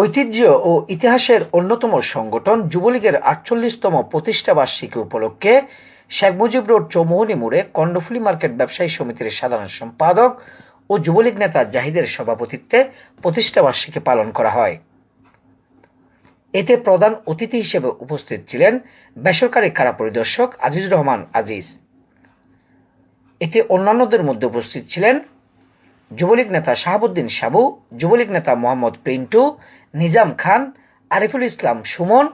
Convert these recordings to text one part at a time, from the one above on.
ঐতিহ্য ও ইতিহাসের অন্যতম সংগঠন যুবলীগের আটচল্লিশতম প্রতিষ্ঠা বার্ষিকী উপলক্ষে শেখ মুজিব রোড চৌমোহনী মোড়ে কর্ণফুলী মার্কেট ব্যবসায়ী সমিতির সাধারণ সম্পাদক ও যুবলীগ নেতা জাহিদের সভাপতিত্বে প্রতিষ্ঠা বার্ষিকী পালন করা হয়। এতে প্রধান অতিথি হিসেবে উপস্থিত ছিলেন বেসরকারি কারা পরিদর্শক আজিজুর রহমান আজিজ। এতে অন্যান্যদের মধ্যে উপস্থিত ছিলেন যুবলীগ নেতা শাহাবুদ্দিন সাবু, যুবলীগ নেতা মোহাম্মদ পিন্টু নিজাম খান, আরিফুল ইসলাম সুমন,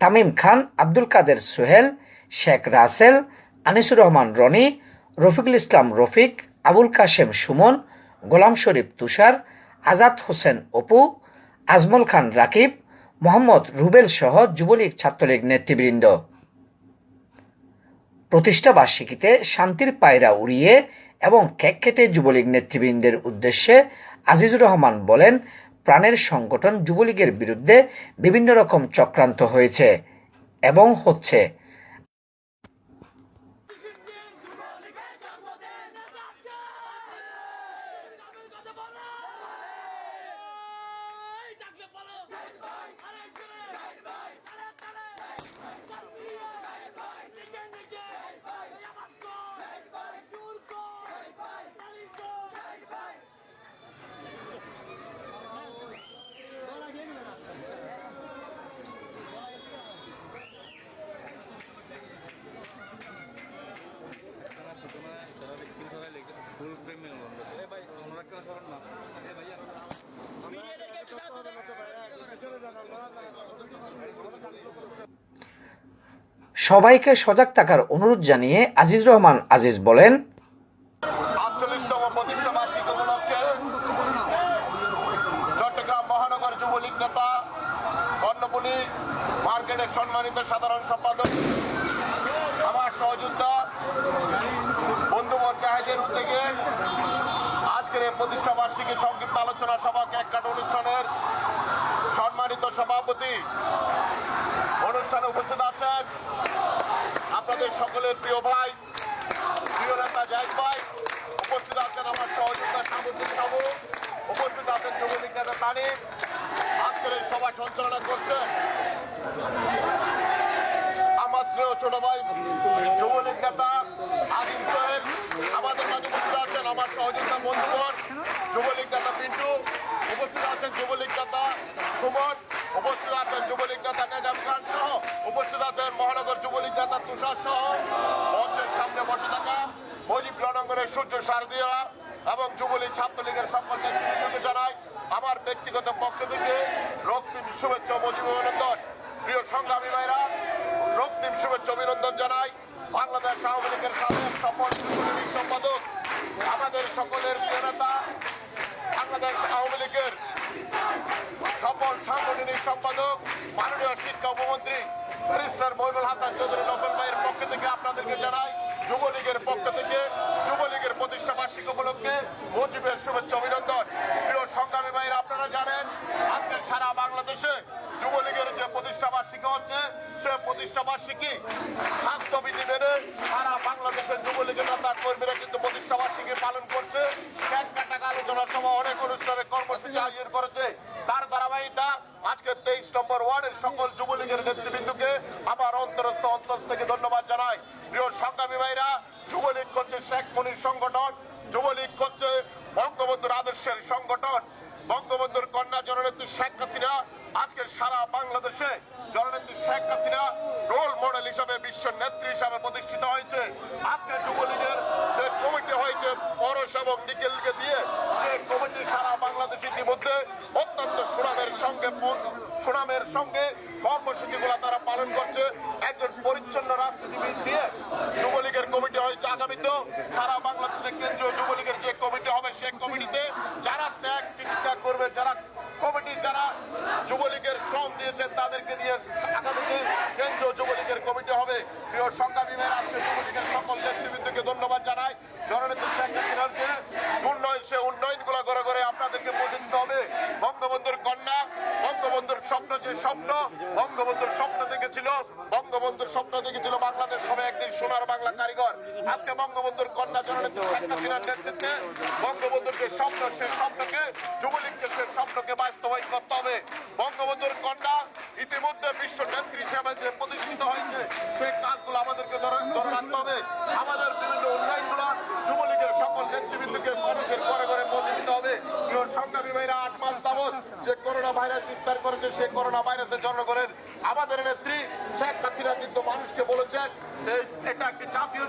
তামিম খান, আব্দুল কাদের সোহেল, শেখ রাসেল, আনিসুর রহমান রনি, রফিকুল ইসলাম রফিক, আবুল কাশেম সুমন, গোলাম শরীফ তুষার, আজাদ হোসেন অপু, আজমল খান রাকিব, মোহাম্মদ রুবেল সহ যুবলীগ ছাত্রলীগ নেতৃবৃন্দ। প্রতিষ্ঠা বার্ষিকীতে শান্তির পায়রা উড়িয়ে এবং কেক কেটে যুবলীগ নেতৃবৃন্দের উদ্দেশ্যে আজিজুর রহমান বলেন প্রাণের সংগঠন যুবলীগের বিরুদ্ধে বিভিন্ন রকম চক্রান্ত হয়েছে এবং হচ্ছে। সবাইকে সজাগ থাকার অনুরোধ জানিয়ে আজিজ রহমান আজিজ বলেন চট্টগ্রাম মহানগর যুবলীগ নেতা কর্ণপুলি মার্কেটের সম্মানিত সাধারণ সম্পাদক, আমার সহযোদ্ধা বন্ধুবর জাহেদের উদ্যোগে আজকের এই প্রতিষ্ঠা বার্ষিকী সংক্ষিপ্ত আলোচনা সভা কেক কাটা অনুষ্ঠানের সম্মানিত সভাপতি অনুষ্ঠানে উপস্থিত আছেন আপনাদের সকলের প্রিয় ভাই, প্রিয় নেতা জাহিদ ভাই, উপস্থিত আছেন আমার সহযোগিতা সামুদ্রিক সাবু উপস্থিত আছেন যুবলীগ নেতা তানিম আজকের এই সভা সঞ্চালনা করছেন আমার শ্রেয় ছোট ভাই, যুবলীগ নেতা আজিম সাহেব। আমাদের মাঝে উপস্থিত আছেন আমার সহযোগিতা বন্ধুবর যুবলীগ নেতা পিন্টু। উপস্থিত আছেন যুবলীগ নেতা সুমন। যুবলীগ নেতা মহানগর যুবলীগ নেতা তুষার সহ সূর্য শারদীয়া এবং যুবলীগ ছাত্রলীগের সকল নেতৃবৃন্দকে জানাই। আমার ব্যক্তিগত পক্ষ থেকে রক্তিম শুভেচ্ছা মজিব অভিনন্দন। প্রিয় সংগ্রামী ভাইরা রক্তিম শুভেচ্ছা অভিনন্দন জানাই। বাংলাদেশ আওয়ামী লীগের সাবেক সম্পাদক, আমাদের সকলের প্রিয় নেতা, বাংলাদেশ আওয়ামী লীগের সাংগঠনিক সম্পাদক, মাননীয় শিক্ষা উপমন্ত্রী, ব্যারিস্টার মইনুল হাসান চৌধুরী নকল ভাইয়ের পক্ষ থেকে আপনাদেরকে জানাই, যুবলীগের পক্ষ থেকে, যুবলীগের প্রতিষ্ঠা বার্ষিকী উপলক্ষে মুজিবের শুভেচ্ছা অভিনন্দন। প্রিয় সংগ্রামী ভাইরা আপনারা জানেন আজকে সারা বাংলাদেশে যুবলীগের যে প্রতিষ্ঠা বার্ষিকী হচ্ছে, সে প্রতিষ্ঠা বার্ষিকী স্বাস্থ্যবিধি মেনে সারা বাংলাদেশের যুবলীগের নেতা কর্মীরা কিন্তু প্রতিষ্ঠা বার্ষিকী পালন করছে। এক টাকা আলোচনা সভা, অনেক অনুষ্ঠানে কর্মসূচি আয়োজন করেছে। তার ধারাবাহিকতা আজকে তেইশ নম্বর ওয়ার্ডের সকল যুবলীগের নেতৃবৃন্দকে আমার অন্তরস্থ অন্তর থেকে ধন্যবাদ জানাই। প্রিয় সংগ্রামী ভাইরা, যুবলীগ করছে শেখ মনির সংগঠন, যুবলীগ করছে বঙ্গবন্ধুর আদর্শের সংগঠন। বঙ্গবন্ধুর কন্যা জননেত্রী শেখ হাসিনা, আজকে সারা বাংলাদেশে জননেত্রী শেখ হাসিনা রোল মডেল হিসাবে বিশ্ব নেত্রী হিসাবে প্রতিষ্ঠিত হয়েছে। আজকে যুবলীগের যে কমিটি হয়েছে, পরশ এবং নিকেলকে দিয়ে যে কমিটি সারা বাংলাদেশ ইতিমধ্যে সঙ্গে সুনামের সঙ্গে কর্মসূচিগুলো তারা পালন করছে। একজন পরিচ্ছন্ন রাজনীতিবিদ দিয়ে যুবলীগের কমিটি হয়েছে আগামীতেও। সারা বাংলাদেশের কেন্দ্রীয় যুবলীগের যে কমিটি হবে, সেই কমিটিতে যারা ত্যাগ চিকিৎসা করবে, যারা কমিটি, যারা যুবলীগের শ্রম দিয়েছেন, তাদেরকে দিয়ে আগামীতে কেন্দ্রীয় যুবলীগের কমিটি হবে। প্রিয় সংগ্রামী ভাইয়েরা আজকে যুবলীগের সকল নেতৃবৃন্দকে ধন্যবাদ জানাই। জননেত্রী শেখ হাসিনার যে উন্নয়ন সে উন্নয়নগুলো করে করে আপনাদেরকে দিতে হবে। যে স্বপ্ন, বঙ্গবন্ধুর স্বপ্ন দেখেছিল, বঙ্গবন্ধুর স্বপ্ন দেখেছিল বাংলাদেশ হবে একদিন সোনার বাংলা কারিগর। আজকে বঙ্গবন্ধুর কন্যা জননেত্রী শেখ হাসিনার নেতৃত্বে বঙ্গবন্ধুর যে স্বপ্ন, সে স্বপ্নকে, যুবলীগকে সে স্বপ্নকে বাস্তবায়ন করতে হবে। বঙ্গবন্ধুর কন্যা ইতিমধ্যে বিশ্ব নেত্রী হিসাবে যে প্রতিষ্ঠিত হয়েছে, সেই কাজগুলো আমাদেরকে ধরে রাখতে হবে। আমাদের বিভিন্ন উন্নয়নগুলো যুবলীগের সকল নেতৃবৃন্দকে মানুষের ঘরে ঘরে পৌঁছে দিতে হবে প্রিয় সংগ্রামী ভাইরা আট মাস যে করোনা ভাইরাস করেছে করোনা ভাইরাসের আমাদের নেত্রী শেখ হাসিনা কিন্তু মানুষকে বলেছেন এটা একটি জাতীয়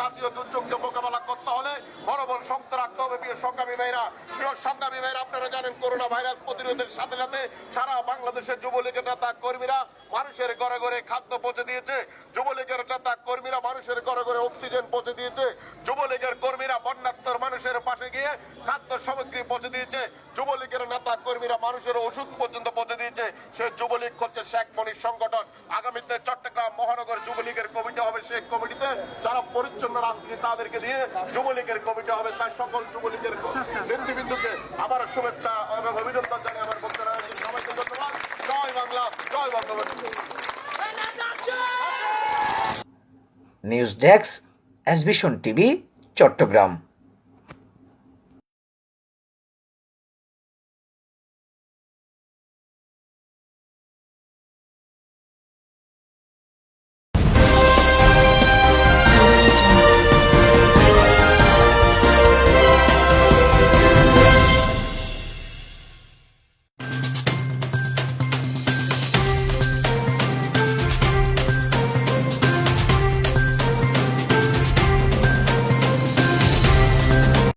জাতীয় দুর্যোগকে মোকাবেলা করতে হলে মনোবল শক্ত রাখতে হবে প্রিয় সংগ্রামী ভাইরা। প্রিয় সংগ্রামী ভাইরা, আপনারা জানেন করোনা ভাইরাস প্রতিরোধের সাথে সাথে সারা বাংলাদেশের যুবলীগের নেতা কর্মীরা মানুষের ঘরে ঘরে খাদ্য পৌঁছে দিয়েছে। যুবলীগের নেতা কর্মীরা মানুষের ঘরে ঘরে অক্সিজেন পৌঁছে দিয়েছে। যুবলীগের কর্মীরা বন্যাত্মর মানুষের পাশে গিয়ে খাদ্য সামগ্রী পৌঁছে দিয়েছে। যুবলীগের নেতা কর্মীরা মানুষের ওষুধ পর্যন্ত পৌঁছে দিয়েছে। সে যুবলীগ করছে শেখ মনির সংগঠন। আগামীতে চট্টগ্রাম মহানগর যুবলীগের কমিটি হবে। সেই কমিটিতে যারা পরিচ্ছন্ন রাজনীতি তাদেরকে দিয়ে যুবলীগের কমিটি হবে। তাই সকল যুবলীগের নেতৃবৃন্দকে আবার শুভেচ্ছা এবং অভিনন্দন জানিয়ে আমার বক্তব্য। সবাইকে ধন্যবাদ। জয় বাংলা, জয় বঙ্গবন্ধু। নিউজ ডেস্ক এসবিশন টিভি, চট্টগ্রাম।